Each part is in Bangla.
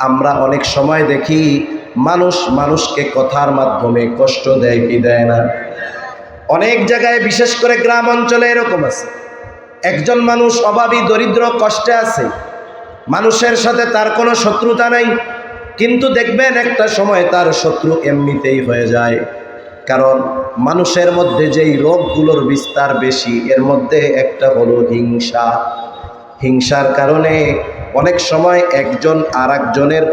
আমরা অনেক সময় দেখি মানুষ মানুষকে কথার মাধ্যমে কষ্ট দেয়, কি দেয় না। অনেক জায়গায় বিশেষ করে গ্রাম অঞ্চলে এরকম আছে। একজন মানুষ অভাবী, দরিদ্র, কষ্টে আছে। মানুষের সাথে তার কোনো শত্রুতা নাই। কিন্তু দেখবেন একটা সময় তার শত্রু এমনিতেই হয়ে যায়। কারণ মানুষের মধ্যে যেই রোগগুলোর বিস্তার বেশি, এর মধ্যে একটা হলো হিংসা। হিংসার কারণে অনেক সময় একজন আর একজনের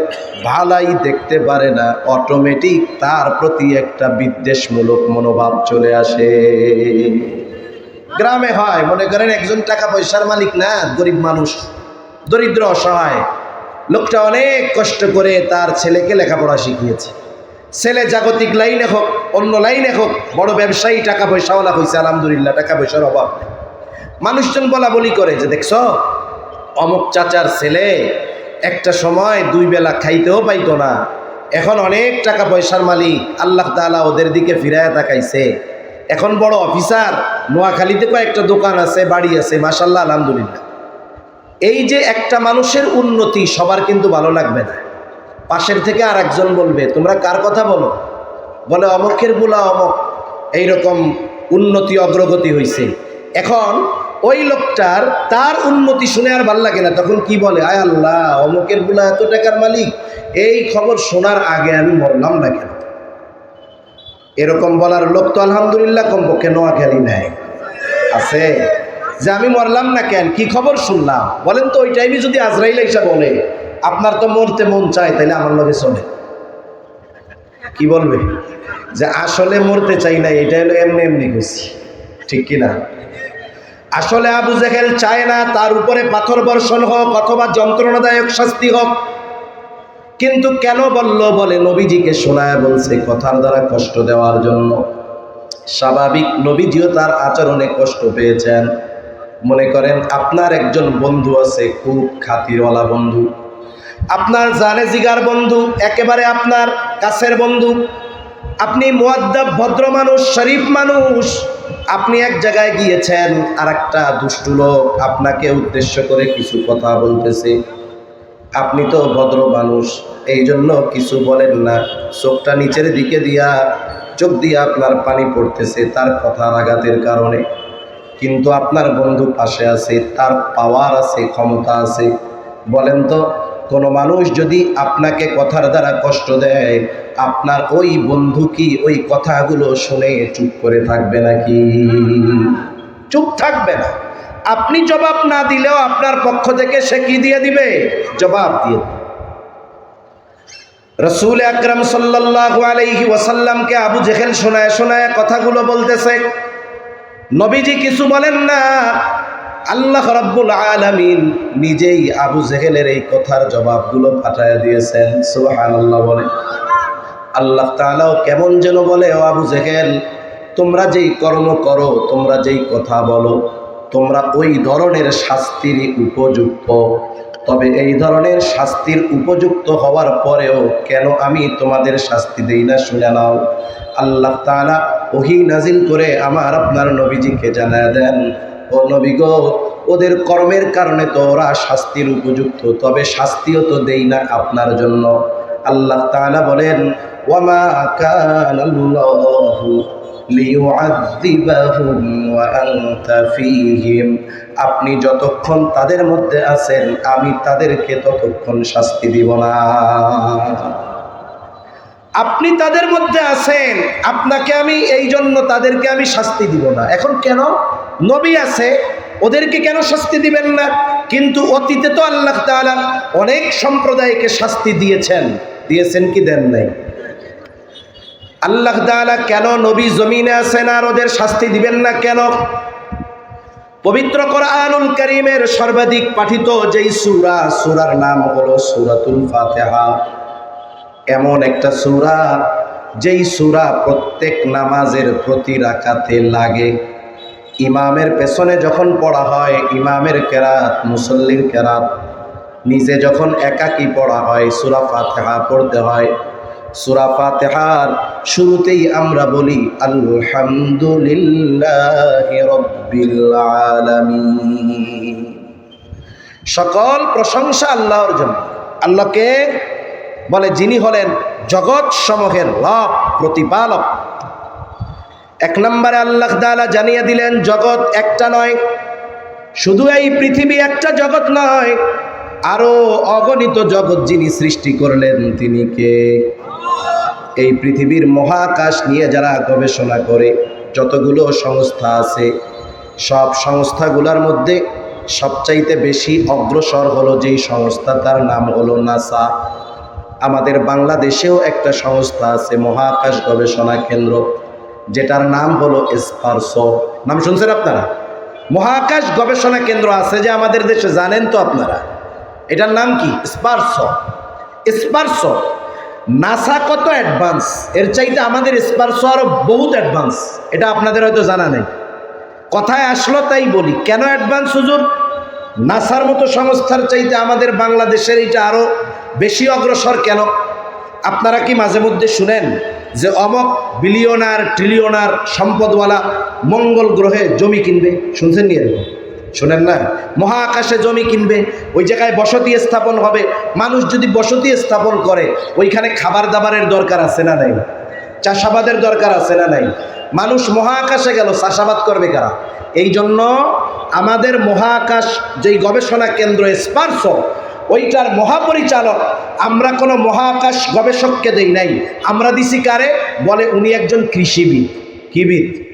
ভালাই দেখতে পারে না অটোমেটিক তার প্রতি একটা বিদ্বেষমূলক মনোভাব চলে আসে। গ্রামে হয়, মনে করেন একজন টাকা পয়সার মালিক না, গরিব মানুষ, দরিদ্র, অসহায়। লোকটা অনেক কষ্ট করে তার ছেলেকে লেখাপড়া শিখিয়েছে। ছেলে জাগতিক লাইনে হোক, অন্য লাইনে হোক, বড় ব্যবসায়ী টাকা পয়সাওয়ালা হয়েছে আলহামদুলিল্লাহ টাকা পয়সার অভাব মানুষজন বলা বলি করে যে, দেখছ অমুক চাচার ছেলে একটা সময় দুই বেলা খাইতেও পাইতো না। এখন অনেক টাকা পয়সার মালিক আল্লাহ তাআলা ওদের দিকে ফিরায় তাকাইছে। এখন বড় অফিসার, নোয়াখালীতে কয়েকটা দোকান আছে, বাড়ি আছে মাসাল্লাহ আলহামদুলিল্লাহ। এই যে একটা মানুষের উন্নতি সবার কিন্তু ভালো লাগবে না। পাশের থেকে আর একজন বলবে, তোমরা কার কথা বলো? বলে, অমুকের বুলা অমক। এইরকম উন্নতি, অগ্রগতি হয়েছে এখন ওই লোকটার তার উন্নতি শুনে আর ভালো লাগে না। তখন কি বলে, আয় আল্লাহ, অমুকের বুলা এত টাকার মালিক। এই খবর শোনার আগে আমি মরলাম না কেন? এরকম বলার লোক তো আলহামদুলিল্লাহ কমপক্ষে নোয়াখালী নেয়। আছে যে আমি মরলাম না কেন? কি খবর শুনলাম? বলেন তো, ওই টাইমে যদি আজরাইল এসে বলে, আপনার তো মরতে মন চায় তাহলে আমার লগে চলে। কি বলবে? যে আসলে মরতে চাই না, এটা হলো এমনি এমনি গেছি ঠিক কিনা? আসলে আবু জেহেল চায় না তার উপরে পাথর বর্ষণ হোক অথবা যন্ত্রণাদায়ক শাস্তি হোক। কিন্তু কেন বলল, বলে নবীজিকে শোনায় বলছে কথার দ্বারা কষ্ট দেওয়ার জন্য। স্বাভাবিক নবীজিও তার আচরণে কষ্ট পেয়েছেন। মনে করেন, আপনার একজন বন্ধু আছে, খুব খাতিরওয়ালা বন্ধু। আপনার জানে জিগার বন্ধু, একেবারে আপনার কাছের বন্ধু। আপনি মুয়াদ্দাব ভদ্র মানুষ, শরীফ মানুষ। আপনি এক জায়গায় গিয়েছেন আর একটা দুষ্টু লোক আপনাকে উদ্দেশ্য করে কিছু কথা বলতেছে। আপনি তো ভদ্র মানুষ এই জন্য কিছু বলেন না। চোখটা নিচের দিকে দিয়া, চোখ দিয়ে আপনার পানি পড়তেছে তার কথার আঘাতের কারণে। কিন্তু আপনার বন্ধু পাশে আছে, তার পাওয়ার আছে, ক্ষমতা আছে। বলেন তো কোনো মানুষ যদি আপনাকে কথার দ্বারা কষ্ট দেয়, আপনার ওই বন্ধু কি ওই কথাগুলো শুনে চুপ করে থাকবে নাকি? চুপ থাকবে না। আপনি জবাব না দিলেও আপনার পক্ষ থেকে সে কি দিয়ে দিবে? জবাব দিয়ে দিবে। রসুল আকরম সাল্লাল্লাহু আলাইহি ওয়াসাল্লামকে আবু জেহেল শোনায় শোনায় কথাগুলো বলতেছে, নবীজি কিছু বলেন না। আল্লাহ রাব্বুল আলামিন নিজেই আবু জেহেলের এই কথার জবাবগুলো পাঠায় দিয়েছেন, সুবহানাল্লাহ বলে। আল্লাহ তাআলাও কেমন যেন বলে, ও আবু জেহেল, তোমরা যেই কর্ম করো, তোমরা যেই কথা বলো, তোমরা ওই ধরনের শাস্তির উপযুক্ত। তবে এই ধরনের শাস্তির উপযুক্ত হওয়ার পরেও কেন আমি তোমাদের শাস্তি দেই না, শুনে নাও। আল্লাহ তাআলা ওহি নাজিল করে আমার আপনার নবীজিকে জানায় দেন ওদের কর্মের কারণে তো ওরা শাস্তির উপযুক্ত, তবে শাস্তিও তো দেই না আপনার জন্য। আল্লাহ তাআলা বলেন, ওয়ামা আপনি যতক্ষণ তাদের মধ্যে আছেন, আমি তাদেরকে ততক্ষণ শাস্তি দিব না। আপনি তাদের মধ্যে আছেন, আপনাকে আমি এই জন্য তাদেরকে আমি শাস্তি দিব না। এখন কেন? নবী আছে, ওদেরকে কেন শাস্তি দিবেন না? কিন্তু অতীতে তো আল্লাহ তাআলা অনেক সম্প্রদায়কে শাস্তি দিয়েছেন। দিয়েছেন কি দেন নাই? আল্লাহ তাআলা কেন নবী জমিনে আছেন আর ওদের শাস্তি দিবেন না কেন? পবিত্র কোরআনুল করিমের সর্বাধিক পাঠিত যেই সূরা, সূরার নাম হলো সূরাতুল ফাতিহা। এমন একটা সুরা, যেই সুরা প্রত্যেক নামাজের প্রতি রাকাতে লাগে। ইমামের পেছনে যখন পড়া হয়, ইমামের কেরাত, মুসল্লির কেরাত, নিজে যখন একাকী পড়া হয়, সূরা ফাতিহা পড়তে হয়। সূরা ফাতিহার শুরুতেই আমরা বলি, আলহামদুলিল্লাহি সকল প্রশংসা আল্লাহর জন্য আল্লাহকে বলে, যিনি হলেন জগৎ সমূহের রব প্রতিপালক। এক নম্বরে আল্লাহ তাআলা জানিয়ে দিলেন, জগৎ একটা নয়, শুধু এই পৃথিবী একটা জগৎ নয়, আরও অগণিত জগৎ যিনি সৃষ্টি করলেন, তিনি কে? এই পৃথিবীর মহাকাশ নিয়ে যারা গবেষণা করে, যতগুলো সংস্থা আছে, সব সংস্থাগুলোর মধ্যে সবচাইতে বেশি অগ্রসর হলো যেই সংস্থা, তার নাম হলো নাসা। আমাদের বাংলাদেশেও একটা সংস্থা আছে, মহাকাশ গবেষণা কেন্দ্র, যেটার নাম হলো স্পার্সো। নাম শুনছেন আপনারা? মহাকাশ গবেষণা কেন্দ্র আছে যে আমাদের দেশে, জানেন তো আপনারা? এটার নাম কি? স্পার্সো। স্পার্সো, নাসা কত অ্যাডভান্স? এর চাইতে আমাদের স্পার্সো আরও বহুত অ্যাডভান্স। এটা আপনাদের হয়তো জানা নেই। কথায় আসলো তাই বলি, কেন অ্যাডভান্স হুজুর? নাসার মতো সংস্থার চাইতে আমাদের বাংলাদেশের এটা আরও বেশি অগ্রসর কেন? আপনারা কি মাঝে মধ্যে শুনেন যে অমক বিলিয়নার, ট্রিলিয়নার, সম্পদওয়ালা মঙ্গল গ্রহে জমি কিনবে? শুনছেন নি এরকম? শোনেন না? মহাকাশে জমি কিনবে, ওই জায়গায় বসতি স্থাপন হবে। মানুষ যদি বসতি স্থাপন করে, ওইখানে খাবার দাবারের দরকার আছে না নাই? চাষাবাদের দরকার আছে না নাই? মানুষ মহাকাশে গেল, চাষাবাদ করবে কারা? এই জন্য আমাদের মহাকাশ যেই গবেষণা কেন্দ্র স্পার্শ ওইটার মহাপরিচালক। আমরা কোনো মহাকাশ গবেষককে দেই নাই। আমরা দিছি কারে? বলে উনি একজন কৃষিবিদ। কিবিদ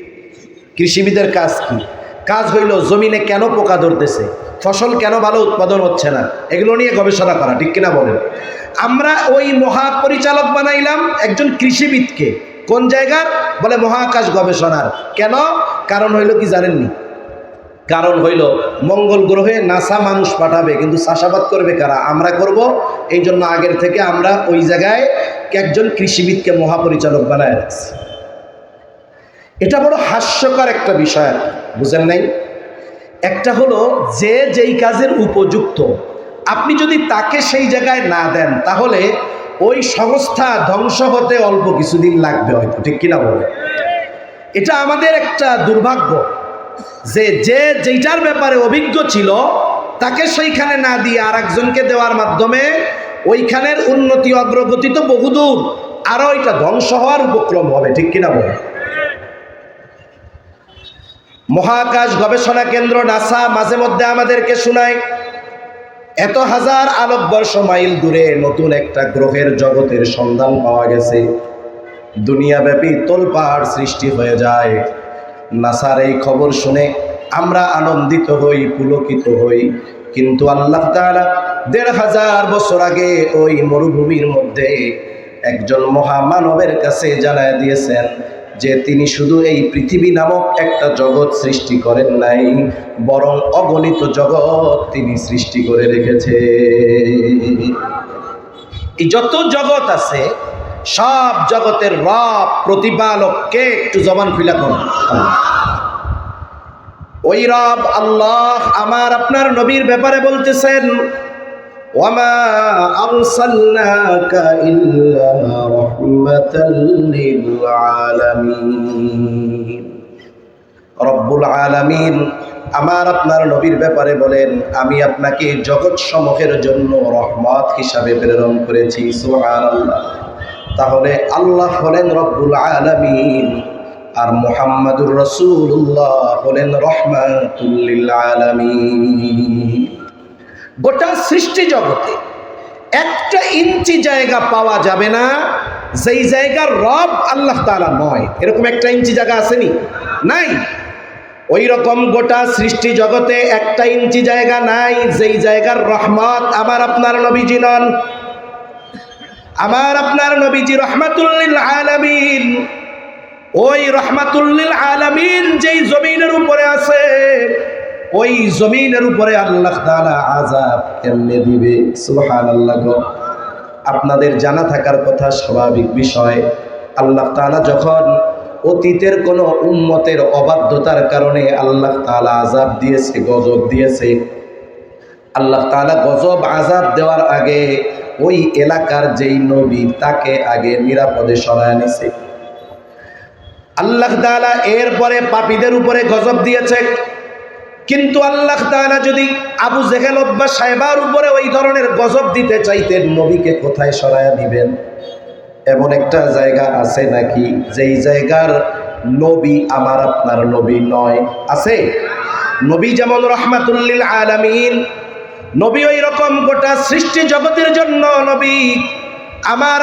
কৃষিবিদের কাজ কি? কাজ হইল জমিনে কেন পোকা ধরতেছে? ফসল কেন ভালো উৎপাদন হচ্ছে না? এগুলো নিয়ে গবেষণা করা, ঠিক কিনা বলেন? আমরা ওই মহাপরিচালক বানাইলাম একজন কৃষিবিদকে। কোন জায়গার? বলে মহাকাশ গবেষণার। কেন? কারণ হইল কি জানেননি? কারণ হইল, মঙ্গল গ্রহে নাসা মানুষ পাঠাবে, কিন্তু চাষাবাদ করবে কারা? আমরা করব। এই জন্য আগের থেকে আমরা ওই জায়গায় একজন কৃষিবিদকে মহাপরিচালক বানায় রাখছি। এটা বড় হাস্যকর একটা বিষয় বুঝেন নাই? একটা হলো, যে যেই কাজের উপযুক্ত, আপনি যদি তাকে সেই জায়গায় না দেন, তাহলে ওই সংস্থা ধ্বংস হতে অল্প কিছুদিন লাগবে হয়তো, ঠিক কিনা বলে এটা আমাদের একটা দুর্ভাগ্য। যে যে, যেইটার ব্যাপারে অভিজ্ঞ ছিল, তাকে সেইখানে না দিয়ে আর একজনকে দেওয়ার মাধ্যমে ওইখানের উন্নতি অগ্রগতি তো বহুদূর। আরও এটা ধ্বংস হওয়ার উপক্রম হবে, ঠিক কিনা বলে? মহাকাশ গবেষণা কেন্দ্র নাসা মাঝে মধ্যে আমাদেরকে শোনায়, এত হাজার আলোকবর্ষ মাইল দূরে নতুন একটা গ্রহের জগতের সন্ধান পাওয়া গেছে। দুনিয়াব্যাপী তোলপাহাড় সৃষ্টি হয়ে যায়। নাসার এই খবর শুনে আমরা আনন্দিত হই, পুলকিত হই। কিন্তু আল্লাহ তাআলা দেড় হাজার বছর আগে ওই মরুভূমির মধ্যে একজন মহামানবের কাছে জানায় দিয়েছেন যে তিনি শুধু এই পৃথিবী নামক একটা জগৎ সৃষ্টি করেন নাই, বরং অগণিত জগৎ তিনি সৃষ্টি করে রেখেছে। এই যত জগৎ আছে সব জগতের রব, প্রতিপালক কে? একটু জবান খুলা করুন ওই রব আল্লাহ আমার আপনার নবীর ব্যাপারে বলতেছেন আরসালনাকা ইল্লা রাহমাতাল লিল আলামিন রব্বুল আলামিন আমার আপনার নবীর ব্যাপারে বলেন, আমি আপনাকে জগৎ সমূহের জন্য রহমত হিসাবে প্রেরণ করেছি, সুবহানাল্লাহ। তাহলে আল্লাহ হলেন রব্বুল আলমিন, আর মোহাম্মদুর রসুল্লাহ হলেন রহমাতুল্লিল আলামিন। গোটা সৃষ্টি জগতে একটা ইঞ্চি জায়গা পাওয়া যাবে না, যেই জায়গার রব আল্লাহ তাআলা নয়। এরকম একটা ইঞ্চি জায়গা আসেনি? নাই। ওই রকম গোটা সৃষ্টি জগতে একটা ইঞ্চি জায়গা নাই, যেই জায়গার রহমত আমার আপনার নবীজি নন। আমার আপনার নবীজি রহমাতুল্লিল আলামিন, ওই রহমাতুল্লিল আলামিন যেই জমিনের উপরে আছে, ওই জমিনের উপরে আল্লাহ তাআলা আযাব কেমনে দিবে? সুবহানাল্লাহ গো। আপনাদের জানা থাকার কথা স্বাভাবিক বিষয়, আল্লাহ তাআলা যখন অতীতের কোন উম্মতের অবাধ্যতার কারণে আল্লাহ তাআলা আযাব দিয়েছে, গজব দিয়েছে, আল্লাহ তাআলা গজব আযাব দেওয়ার আগে ওই এলাকার যেই নবী তাকে আগে নিরাপদে সরায় নিছে। আল্লাহ তাআলা এরপরে পাপীদের উপরে গজব দিয়েছে। কিন্তু আল্লাহ তাআলা যদি আবু জেহেল বা সাহেবার উপরে ওই ধরনের গজব দিতে চাইতেন, নবীকে কোথায় সরায়া দিবেন? এমন একটা জায়গা আছে নাকি? যেই জায়গার নবী আমার আপনার নবী নয়, আছে? নবী যেমন রহমাতুল্লিল আলামিন নবী ওই রকম গোটা সৃষ্টি জগতের জন্য নবী। আমার